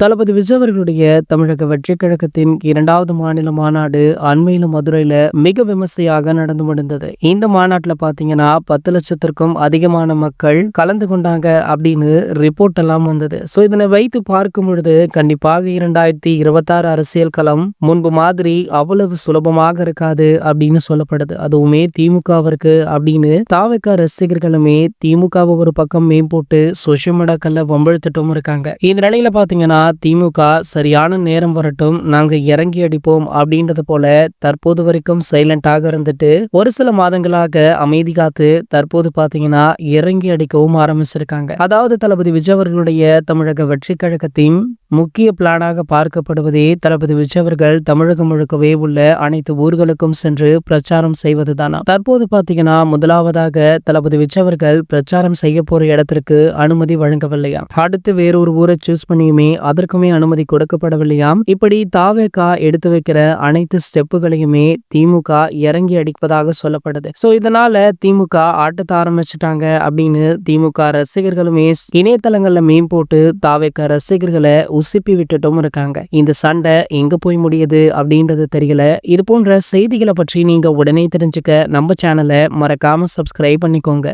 தளபதி விஜய் அவர்களுடைய தமிழக வெற்றிக் கழகத்தின் இரண்டாவது மாநில மாநாடு அண்மையில மதுரையில மிக விமர்சையாக நடந்து முடிந்தது. இந்த மாநாட்டுல பாத்தீங்கன்னா பத்து லட்சத்திற்கும் அதிகமான மக்கள் கலந்து கொண்டாங்க அப்படின்னு ரிப்போர்ட் எல்லாம் வந்தது. சோ இதனை வைத்து பார்க்கும் பொழுது கண்டிப்பாக இரண்டாயிரத்தி இருபத்தாறு அரசியல் களம் முன்பு மாதிரி அவ்வளவு சுலபமாக இருக்காது அப்படின்னு சொல்லப்படுது. அதுவுமே திமுகவிற்கு அப்படின்னு தாவக ரசிகர்களுமே திமுகவை ஒரு பக்கம் மேம்போட்டு சோசியல் மீடியாக்கள்ல வம்பிழுத்துட்டும் இருக்காங்க. இந்த நிலையில பாத்தீங்கன்னா திமுக சரியான நேரம் வரட்டும் நாங்க இறங்கி அடிப்போம் அப்படின்றது போல தற்போது வரைக்கும் சைலண்டாக இருந்துட்டு ஒரு சில மாதங்களாக அமைதி காத்து தற்போது பாத்தீங்கன்னா இறங்கி அடிக்கவும் ஆரம்பிச்சிருக்காங்க. அதாவது தளபதி விஜய் அவர்களுடைய தமிழக வெற்றி கழகத்தின் முக்கிய பிளானாக பார்க்கப்படுவதே தளபதி விஜய் அவர்கள் தமிழகம் முழுக்கவே உள்ள அனைத்து ஊர்களுக்கும் சென்று பிரச்சாரம் செய்வதுதானா? தற்போது பாத்தீங்கன்னா முதலாவதாக தளபதி விஜய் அவர்கள் பிரச்சாரம் செய்ய போற இடத்திற்கு அனுமதி வழங்கவில்லையா? அடுத்து வேறொரு ஊரை சூஸ் பண்ணியுமே அதற்குமே அனுமதி கொடுக்கப்படவில்லையாம். இப்படி தாவேகா எடுத்து வைக்கிற அனைத்து ஸ்டெப்புகளையுமே திமுக இறங்கி அடிப்பதாக சொல்லப்படுது. சோ இதனால திமுக ஆட்டத்தை ஆரம்பிச்சிட்டாங்க அப்படின்னு திமுக ரசிகர்களுமே இணையதளங்கள்ல மீன் போட்டு தாவேக்கா ரசிகர்களை உசுப்பி விட்டுட்டும் இருக்காங்க. இந்த சண்டை எங்க போய் முடியுது அப்படின்றது தெரியல. இது போன்ற செய்திகளை பற்றி நீங்க உடனே தெரிஞ்சுக்க நம்ம சேனலை மறக்காம சப்ஸ்கிரைப் பண்ணிக்கோங்க.